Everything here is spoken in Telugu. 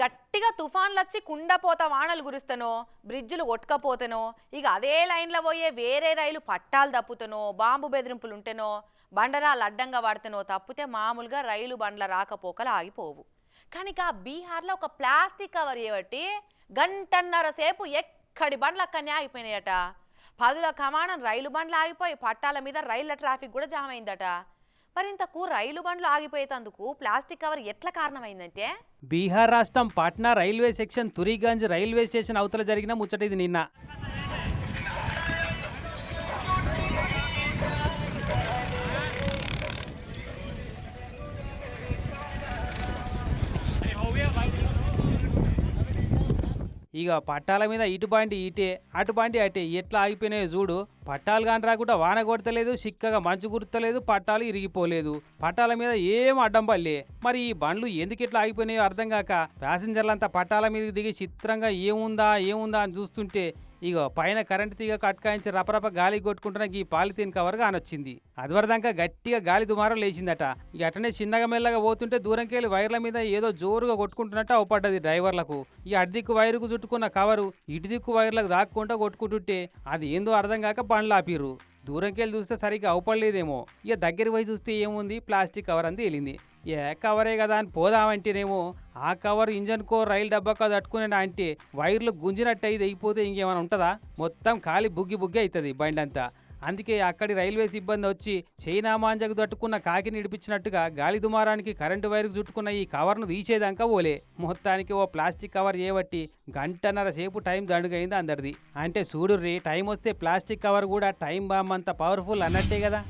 గట్టిగా తుఫాన్లు వచ్చి కుండపోత వానలు కురుస్తానో బ్రిడ్జులు కొట్టుకపోతేనో ఇక అదే లైన్లో పోయే వేరే రైలు పట్టాలు తప్పుతనో బాంబు బెదిరింపులు ఉంటేనో బండరాలు అడ్డంగా పడితేనో తప్పితే మామూలుగా రైలు బండ్ల రాకపోకలు ఆగిపోవు. కానీ ఆ బీహార్లో ఒక ప్లాస్టిక్ కవర్ చేయబట్టి గంటన్నర సేపు ఎక్కడి బండ్లు అక్కడనే ఆగిపోయినాయట. పదుల కమానం రైలు బండ్లు ఆగిపోయి పట్టాల మీద రైళ్ళ ట్రాఫిక్ కూడా జామ్ అయిందట. మరి ఇంతకు రైలు బండ్లు ఆగిపోయేందుకు ప్లాస్టిక్ కవర్ ఎట్లా కారణమైందంటే? బీహార్ రాష్ట్రం Patna railway section Turiganj railway station అవతల జరిగిన ముచ్చట ఇది నిన్న. ఇక పట్టాల మీద ఇటు బాండి ఇటే అటు బాండి అటే ఎట్లా ఆగిపోయినాయో చూడు. పట్టాలు కాని రాకుండా వాన కొడతలేదు చిక్కగా మంచు గుర్తలేదు పట్టాలు ఇరిగిపోలేదు. పట్టాల మీద ఏం అడ్డం పల్లే మరి ఈ బండ్లు ఎందుకు ఇట్లా ఆగిపోయినాయో అర్థం కాక ప్యాసింజర్లంతా పట్టాల మీదకి దిగి చిత్రంగా ఏముందా ఏముందా అని చూస్తుంటే ఇగో పైన కరెంట్ తీగ కట్కాయించి రపరప గాలి కొట్టుకుంటున్న ఈ పాలిథీన్ కవర్ కానొచ్చింది అదివరదాకా గట్టిగా గాలి దుమారం లేచిందట. ఇక అటనే చిన్నగా మెల్లగా పోతుంటే దూరంకెళ్ళి వైర్ల మీద ఏదో జోరుగా కొట్టుకుంటున్నట్టు అవపడ్డది డ్రైవర్లకు. ఈ అడ్దిక్కు దిక్కు వైరుకు చుట్టుకున్న కవరు ఇటు దిక్కు వైర్లకు దాక్కుంటా కొట్టుకుంటుంటే అది ఏందో అర్థం కాక పండ్లు ఆపిర్రు దూరంకెళ్ళి చూస్తే సరిగ్గా అవపడలేదేమో. ఇక దగ్గర పోయి చూస్తే ఏముంది? ప్లాస్టిక్ కవర్ అంతా తేలింది. ఏ కవరే కదా అని పోదామంటేనేమో ఆ కవర్ ఇంజన్ కో రైలు డబ్బాకో తట్టుకునే అంటే వైర్లు గుంజినట్టు అయితే అయిపోతే ఇంకేమైనా ఉంటుందా? మొత్తం ఖాళీ బుగ్గి బుగ్గి అవుతుంది బండి అంతా అందుకే అక్కడి రైల్వే సిబ్బంది వచ్చి చైనా మాంజకు తట్టుకున్న కాకిని ఇడిపించినట్టుగా గాలి దుమారానికి కరెంటు వైర్కు చుట్టుకున్న ఈ కవర్ను తీసేదాకా పోలే మొత్తానికి ఓ ప్లాస్టిక్ కవర్ చేయబట్టి గంటన్నర సేపు టైం దండుగైంది అందరిది. అంటే చూడుర్రి టైం వస్తే ప్లాస్టిక్ కవర్ కూడా టైం బాంబ్ అంత పవర్ఫుల్ అన్నట్టే కదా.